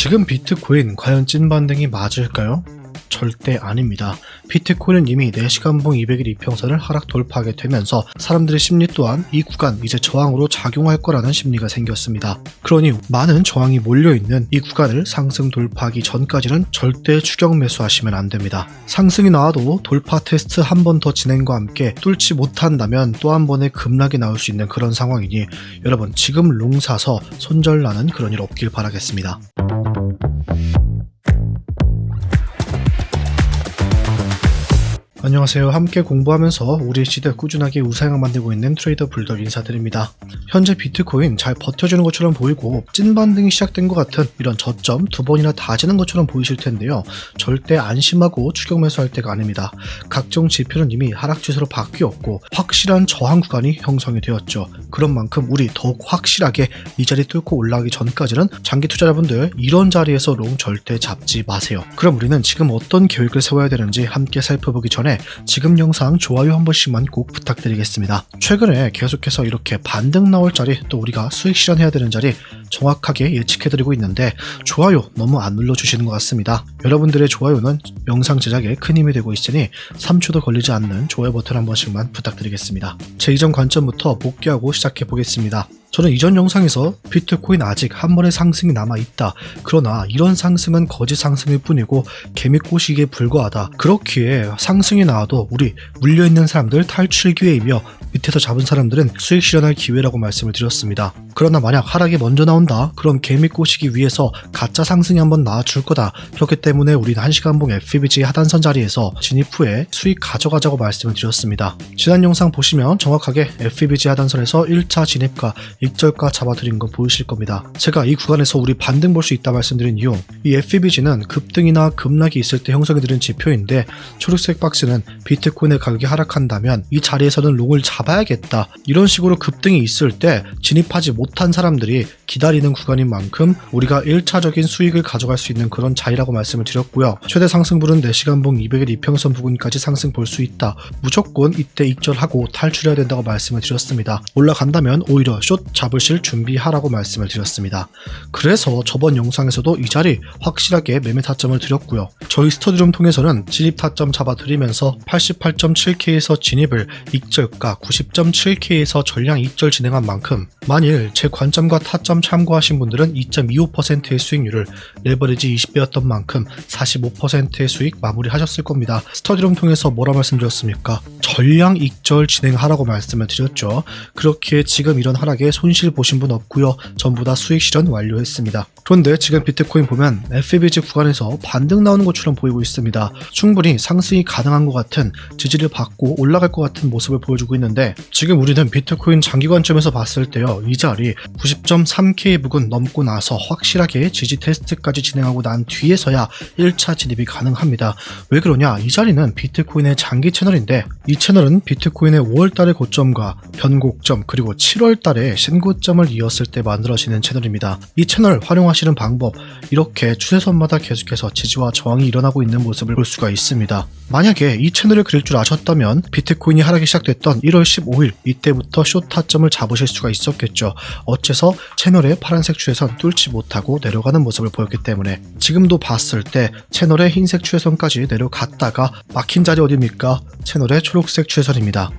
지금 비트코인 과연 찐 반등이 맞을까요? 절대 아닙니다. 비트코인은 이미 4시간봉 200일 이평선을 하락 돌파하게 되면서 사람들의 심리 또한 이 구간 이제 저항으로 작용할 거라는 심리가 생겼습니다. 그러니 많은 저항이 몰려있는 이 구간을 상승 돌파하기 전까지는 절대 추격 매수하시면 안 됩니다. 상승이 나와도 돌파 테스트 한 번 더 진행과 함께 뚫지 못한다면 또 한 번의 급락이 나올 수 있는 그런 상황이니 여러분 지금 롱 사서 손절나는 그런 일 없길 바라겠습니다. Bye. 안녕하세요. 함께 공부하면서 우리 시대 꾸준하게 우상향 만들고 있는 트레이더 불덕 인사드립니다. 현재 비트코인 잘 버텨주는 것처럼 보이고 찐 반등이 시작된 것 같은 이런 저점 두 번이나 다지는 것처럼 보이실 텐데요. 절대 안심하고 추격 매수할 때가 아닙니다. 각종 지표는 이미 하락 추세로 바뀌었고 확실한 저항 구간이 형성이 되었죠. 그런 만큼 우리 더욱 확실하게 이 자리 뚫고 올라가기 전까지는 장기 투자자분들 이런 자리에서 롱 절대 잡지 마세요. 그럼 우리는 지금 어떤 계획을 세워야 되는지 함께 살펴보기 전에 지금 영상 좋아요 한 번씩만 꼭 부탁드리겠습니다. 최근에 계속해서 이렇게 반등 나올 자리 또 우리가 수익 실현해야 되는 자리 정확하게 예측해드리고 있는데 좋아요 너무 안 눌러주시는 것 같습니다. 여러분들의 좋아요는 영상 제작에 큰 힘이 되고 있으니 3초도 걸리지 않는 좋아요 버튼 한 번씩만 부탁드리겠습니다. 제 이전 관점부터 복귀하고 시작해 보겠습니다. 저는 이전 영상에서 비트코인 아직 한 번의 상승이 남아 있다. 그러나 이런 상승은 거짓 상승일 뿐이고 개미꼬시기에 불과하다. 그렇기에 상승이 나와도 우리 물려있는 사람들 탈출 기회이며 밑에서 잡은 사람들은 수익 실현할 기회라고 말씀을 드렸습니다. 그러나 만약 하락이 먼저 나온다? 그럼 개미 꼬시기 위해서 가짜 상승이 한번 나와줄 거다. 그렇기 때문에 우리는 1시간봉 FBG 하단선 자리에서 진입 후에 수익 가져가자고 말씀을 드렸습니다. 지난 영상 보시면 정확하게 FBG 하단선에서 1차 진입과 익절가 잡아드린 거 보이실 겁니다. 제가 이 구간에서 우리 반등 볼 수 있다 말씀드린 이유 이 FBG는 급등이나 급락이 있을 때 형성이 되는 지표인데 초록색 박스는 비트코인의 가격이 하락한다면 이 자리에서는 롱을 잡아야겠다 이런 식으로 급등이 있을 때 진입하지 못한 사람들이 기다리는 구간인 만큼 우리가 1차적인 수익을 가져갈 수 있는 그런 자리라고 말씀을 드렸고요. 최대 상승분은 4시간봉 200일 이평선 부근까지 상승 볼 수 있다. 무조건 이때 익절하고 탈출해야 된다고 말씀을 드렸습니다. 올라간다면 오히려 숏 잡으실 준비하라고 말씀을 드렸습니다. 그래서 저번 영상에서도 이 자리 확실하게 매매 타점을 드렸고요. 저희 스터디룸 통해서는 진입 타점 잡아드리면서 88.7K에서 진입을 익절가 90.7K에서 전량 익절 진행한 만큼 만일 제 관점과 타점 참고하신 분들은 2.25%의 수익률을 레버리지 20배였던 만큼 45%의 수익 마무리하셨을 겁니다. 스터디룸 통해서 뭐라 말씀드렸습니까? 전량 익절 진행하라고 말씀을 드렸죠. 그렇게 지금 이런 하락에 손실 보신 분 없고요. 전부 다 수익 실현 완료했습니다. 그런데 지금 비트코인 보면 FBG 구간에서 반등 나오는 것처럼 보이고 있습니다. 충분히 상승이 가능한 것 같은 지지를 받고 올라갈 것 같은 모습을 보여주고 있는데 지금 우리는 비트코인 장기 관점에서 봤을 때요. 이 자리 90.3K 부근 넘고 나서 확실하게 지지 테스트까지 진행하고 난 뒤에서야 1차 진입이 가능합니다. 왜 그러냐? 이 자리는 비트코인의 장기 채널인데 이 채널은 비트코인의 5월달의 고점과 변곡점 그리고 7월달에 신고점을 이었을 때 만들어지는 채널입니다. 이 채널 활용하시는 방법 이렇게 추세선마다 계속해서 지지와 저항이 일어나고 있는 모습을 볼 수가 있습니다. 만약에 이 채널을 그릴 줄 아셨다면 비트코인이 하락이 시작됐던 1월 15일 이때부터 쇼 타점을 잡으실 수가 있었겠죠. 어째서 채널의 파란색 추세선 뚫지 못하고 내려가는 모습을 보였기 때문에 지금도 봤을 때 채널의 흰색 추세선까지 내려갔다가 막힌 자리 어디입니까? 채널의 초록색 추세선입니다.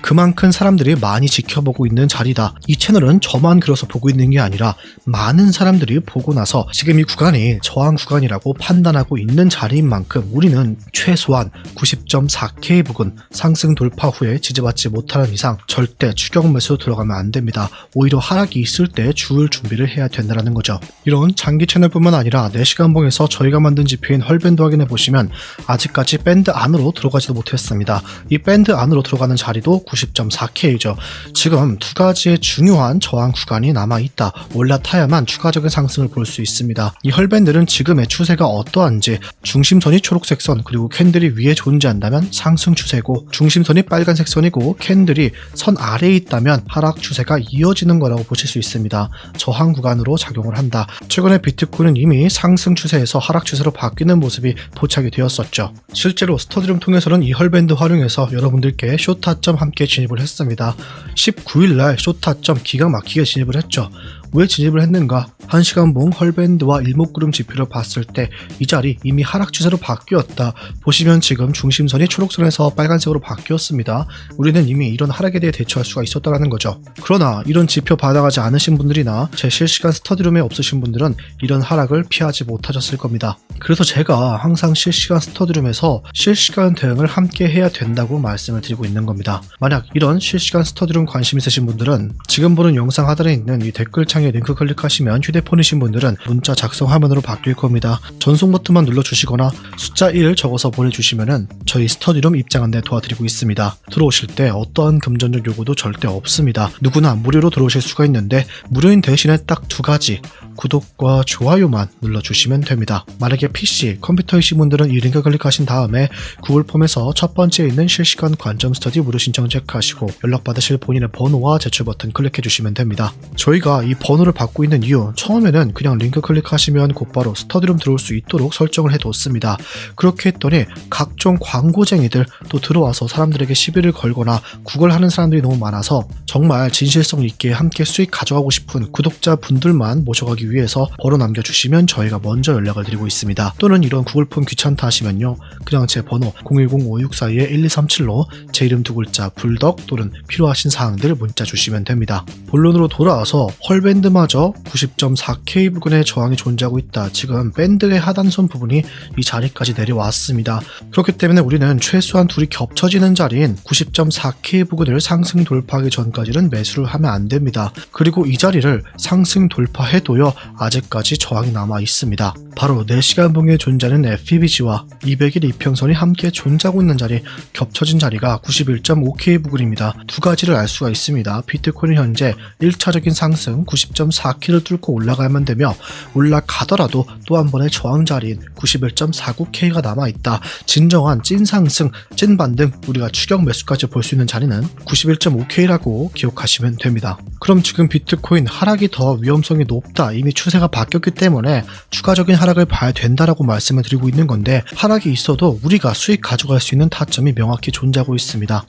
그만큼 사람들이 많이 지켜보고 있는 자리다. 이 채널은 저만 그려서 보고 있는 게 아니라 많은 사람들이 보고 나서 지금 이 구간이 저항 구간이라고 판단하고 있는 자리인 만큼 우리는 최소한 90.4K 부근 상승 돌파 후에 지지받지 못 하는 이상 절대 추격 매수 들어가면 안 됩니다. 오히려 하락이 있을 때 주을 준비를 해야 된다는 거죠. 이런 장기 채널뿐만 아니라 4시간봉에서 저희가 만든 지표인 헐밴드 확인해 보시면 아직까지 밴드 안으로 들어가지도 못했습니다. 이 밴드 안으로 들어가는 자리도 90.4K죠. 지금 두 가지의 중요한 저항 구간이 남아 있다. 올라타야만 추가적인 상승을 볼 수 있습니다. 이 헐밴드는 지금의 추세가 어떠한지 중심선이 초록색 선 그리고 캔들이 위에 존재한다면 상승 추세고 중심선이 빨간색 선이고 캔들 이 선 아래에 있다면 하락 추세가 이어지는 거라고 보실 수 있습니다. 저항 구간으로 작용을 한다. 최근에 비트코인은 이미 상승 추세에서 하락 추세로 바뀌는 모습이 포착이 되었었죠. 실제로 스터디룸 통해서는 이 헐밴드 활용해서 여러분들께 쇼타점 함께 진입을 했습니다. 19일날 쇼타점 기가 막히게 진입을 했죠. 왜 진입을 했는가? 1시간 봉 헐밴드와 일목구름 지표를 봤을 때 이 자리 이미 하락 추세로 바뀌었다. 보시면 지금 중심선이 초록선에서 빨간색으로 바뀌었습니다. 우리는 이미 이런 하락에 대해 대처할 수가 있었다는 거죠. 그러나 이런 지표 받아가지 않으신 분들이나 제 실시간 스터디룸에 없으신 분들은 이런 하락을 피하지 못하셨을 겁니다. 그래서 제가 항상 실시간 스터디룸에서 실시간 대응을 함께 해야 된다고 말씀을 드리고 있는 겁니다. 만약 이런 실시간 스터디룸 관심 있으신 분들은 지금 보는 영상 하단에 있는 이 댓글창 에 링크 클릭하시면 휴대폰이신 분들은 문자 작성 화면으로 바뀔 겁니다. 전송 버튼만 눌러주시거나 숫자 1 적어서 보내주시면은 저희 스터디룸 입장 안내 도와드리고 있습니다. 들어오실 때 어떠한 금전적 요구도 절대 없습니다. 누구나 무료로 들어오실 수가 있는데 무료인 대신에 딱 두 가지 구독과 좋아요만 눌러주시면 됩니다. 만약에 PC, 컴퓨터이신 분들은 이 링크 클릭하신 다음에 구글 폼에서 첫 번째에 있는 실시간 관점 스터디 무료 신청 체크하시고 연락받으실 본인의 번호와 제출 버튼 클릭해 주시면 됩니다. 저희가 이 번호를 받고 있는 이유 처음에는 그냥 링크 클릭하시면 곧바로 스터디룸 들어올 수 있도록 설정을 해뒀습니다. 그렇게 했더니 각종 광고쟁이들 또 들어와서 사람들에게 시비를 걸거나 구걸하는 사람들이 너무 많아서 정말 진실성 있게 함께 수익 가져가고 싶은 구독자 분들만 모셔가기 위해서 번호 남겨주시면 저희가 먼저 연락을 드리고 있습니다. 또는 이런 구글 폼 귀찮다 하시면요. 그냥 제 번호 010-5642-1237로 제 이름 두 글자 불덕 또는 필요하신 사항들 문자 주시면 됩니다. 본론으로 돌아와서 헐 밴드마저 90.4K 부근에 저항이 존재하고 있다. 지금 밴드의 하단선 부분이 이 자리까지 내려왔습니다. 그렇기 때문에 우리는 최소한 둘이 겹쳐지는 자리인 90.4K 부근을 상승 돌파하기 전까지는 매수를 하면 안 됩니다. 그리고 이 자리를 상승 돌파해도요 아직까지 저항이 남아 있습니다. 바로 4시간 봉에 존재하는 FPBG와 200일 이평선이 함께 존재하고 있는 자리 겹쳐진 자리가 91.5K 부근입니다. 두 가지를 알 수가 있습니다. 비트코인은 현재 1차적인 상승 90.4K를 뚫고 올라가야만 되며 올라가더라도 또 한 번의 저항 자리인 91.49K가 남아 있다. 진정한 찐 상승, 찐 반등, 우리가 추격 매수까지 볼 수 있는 자리는 91.5K라고 기억하시면 됩니다. 그럼 지금 비트코인 하락이 더 위험성이 높다. 이미 추세가 바뀌었기 때문에 추가적인 하락을 봐야 된다라고 말씀을 드리고 있는 건데 하락이 있어도 우리가 수익 가져갈 수 있는 타점이 명확히 존재하고 있습니다.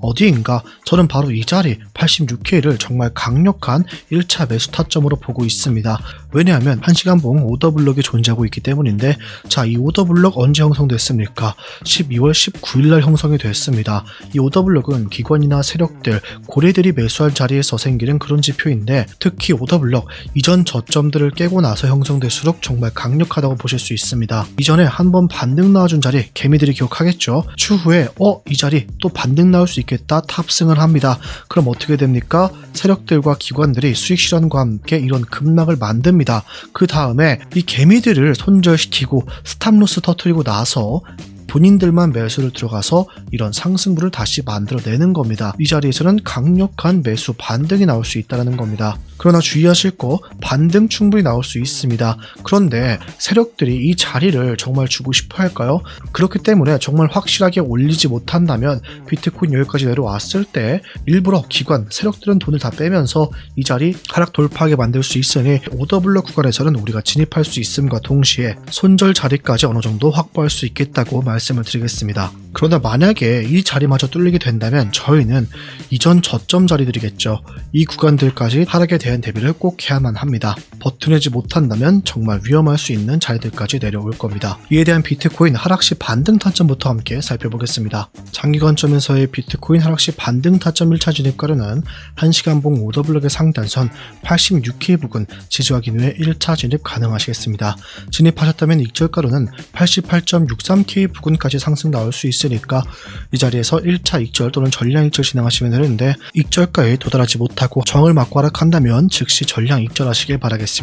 어디인가 저는 바로 이 자리 86K를 정말 강력한 1차 매수 타점으로 보고 있습니다. 왜냐하면 1시간 봉 오더블럭이 존재하고 있기 때문인데 자 이 오더블럭 언제 형성됐습니까? 12월 19일날 형성이 됐습니다. 이 오더블럭은 기관이나 세력들, 고래들이 매수할 자리에서 생기는 그런 지표인데 특히 오더블럭 이전 저점들을 깨고 나서 형성될수록 정말 강력하다고 보실 수 있습니다. 이전에 한번 반등 나와준 자리 개미들이 기억하겠죠? 추후에 어 이 자리 또 반등 나올 수 있겠다 탑승을 합니다. 그럼 어떻게 됩니까? 세력들과 기관들이 수익 실현 과 함께 이런 급락을 만듭니다. 그 다음에 이 개미들을 손절시키고 스탑로스 터트리고 나서 본인들만 매수를 들어가서 이런 상승부를 다시 만들어내는 겁니다. 이 자리에서는 강력한 매수 반등이 나올 수 있다는 겁니다. 그러나 주의하실 거 반등 충분히 나올 수 있습니다. 그런데 세력들이 이 자리를 정말 주고 싶어 할까요? 그렇기 때문에 정말 확실하게 올리지 못한다면 비트코인 여기까지 내려왔을 때 일부러 기관, 세력들은 돈을 다 빼면서 이 자리 하락 돌파하게 만들 수 있으니 오더블럭 구간에서는 우리가 진입할 수 있음과 동시에 손절 자리까지 어느 정도 확보할 수 있겠다고 말씀 을 드리겠습니다. 그러나 만약에 이 자리마저 뚫리게 된다면 저희는 이전 저점 자리들이겠죠. 이 구간들까지 하락에 대한 대비를 꼭 해야만 합니다. 버텨내지 못한다면 정말 위험할 수 있는 자리들까지 내려올 겁니다. 이에 대한 비트코인 하락 시 반등 타점부터 함께 살펴보겠습니다. 장기 관점에서의 비트코인 하락 시 반등 타점 1차 진입가로는 1시간 봉 오더블럭의 상단선 86K 부근 지지 확인 후에 1차 진입 가능하시겠습니다. 진입하셨다면 익절가로는 88.63K 부근까지 상승 나올 수 있으니까 이 자리에서 1차 익절 또는 전량 익절 진행하시면 되는데 익절가에 도달하지 못하고 정을 맞고 하락한다면 즉시 전량 익절하시길 바라겠습니다.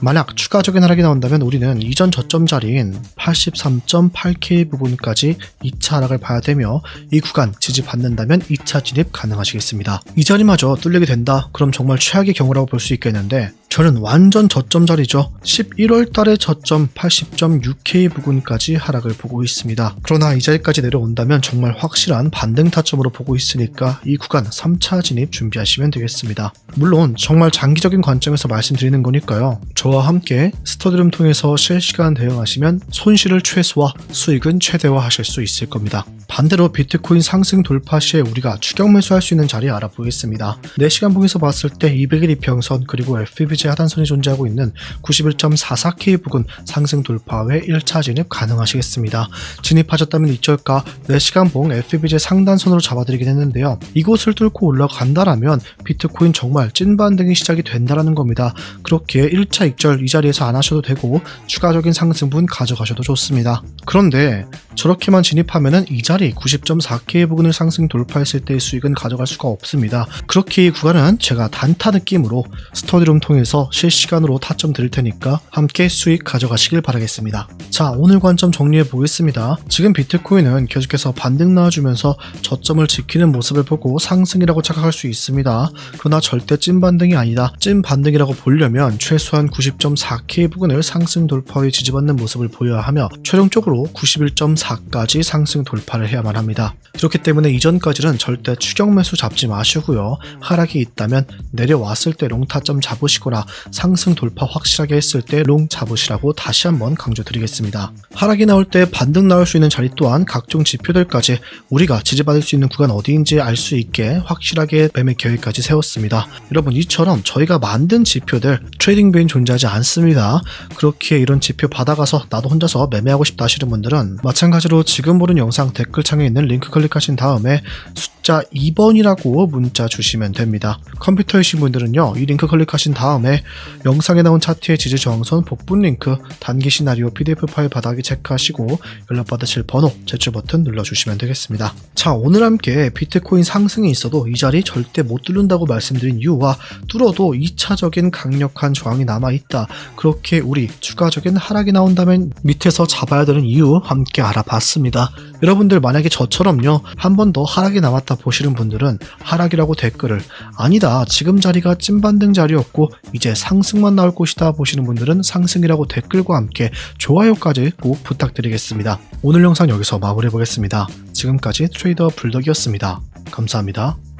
만약 추가적인 하락이 나온다면 우리는 이전 저점 자리인 83.8K 부분까지 2차 하락을 봐야 되며 이 구간 지지받는다면 2차 진입 가능하시겠습니다. 이 자리마저 뚫리게 된다? 그럼 정말 최악의 경우라고 볼 수 있겠는데 저는 완전 저점 자리죠. 11월 달에 저점 80.6K 부근까지 하락을 보고 있습니다. 그러나 이 자리까지 내려온다면 정말 확실한 반등 타점으로 보고 있으니까 이 구간 3차 진입 준비하시면 되겠습니다. 물론 정말 장기적인 관점에서 말씀드리는 거니까요. 저와 함께 스터디룸 통해서 실시간 대응하시면 손실을 최소화, 수익은 최대화하실 수 있을 겁니다. 반대로 비트코인 상승 돌파 시에 우리가 추격 매수할 수 있는 자리 알아보겠습니다. 4시간 봉에서 봤을 때 200일 이평선 그리고 FBJ 하단선이 존재하고 있는 91.44K 부근 상승 돌파 후에 1차 진입 가능하시겠습니다. 진입하셨다면 이쩔까 4시간 봉 FBJ 상단선으로 잡아드리긴 했는데요. 이곳을 뚫고 올라간다라면 비트코인 정말 찐 반등이 시작이 된다라는 겁니다. 그렇게 1차 익절 이 자리에서 안 하셔도 되고 추가적인 상승분 가져가셔도 좋습니다. 그런데 저렇게만 진입하면은 이 자리 90.4K 부근을 상승 돌파했을 때의 수익은 가져갈 수가 없습니다. 그렇게 이 구간은 제가 단타 느낌으로 스터디룸 통해서 실시간으로 타점 드릴 테니까 함께 수익 가져가시길 바라겠습니다. 자, 오늘 관점 정리해 보겠습니다. 지금 비트코인은 계속해서 반등 나와주면서 저점을 지키는 모습을 보고 상승이라고 착각할 수 있습니다. 그러나 절대 찐 반등이 아니다. 찐 반등이라고 보려면 최소한 90.4K 부근을 상승 돌파에 지지받는 모습을 보여야 하며 최종적으로 91.4까지 상승 돌파를 해야만 합니다. 그렇기 때문에 이전까지는 절대 추격 매수 잡지 마시고요. 하락이 있다면 내려왔을 때 롱 타점 잡으시거나 상승 돌파 확실하게 했을 때 롱 잡으시라고 다시 한번 강조드리겠습니다. 하락이 나올 때 반등 나올 수 있는 자리 또한 각종 지표들까지 우리가 지지받을 수 있는 구간 어디인지 알 수 있게 확실하게 매매 계획까지 세웠습니다. 여러분 이처럼 저희가 만든 지표들 트레이딩 베인 존재하지 않습니다. 그렇게 이런 지표 받아가서 나도 혼자서 매매하고 싶다 하시는 분들은 마찬가지로 지금 보는 영상 댓글창에 있는 링크 클릭하신 다음에 숫자 2번이라고 문자 주시면 됩니다. 컴퓨터이신 분들은요, 이 링크 클릭하신 다음에 영상에 나온 차트의 지지 저항선 복분 링크, 단기 시나리오 PDF 파일 바닥에 체크하시고 연락받으실 번호, 제출 버튼 눌러주시면 되겠습니다. 자, 오늘 함께 비트코인 상승이 있어도 이 자리 절대 못 뚫는다고 말씀드린 이유와 뚫어도 2차적인 강력한 저항이 남아있다. 그렇게 우리 추가적인 하락이 나온다면 밑에서 잡아야 되는 이유 함께 알아봤습니다. 여러분들 만약에 저처럼요, 한 번 더 하락이 남았다 보시는 분들은 하락이라고 댓글을 아니다, 지금 자리가 찐반등 자리였고 이제 상승만 나올 것이다 보시는 분들은 상승이라고 댓글과 함께 좋아요까지 꼭 부탁드리겠습니다. 오늘 영상 여기서 마무리해 보겠습니다. 지금까지 트레이더 불덕이었습니다. 감사합니다.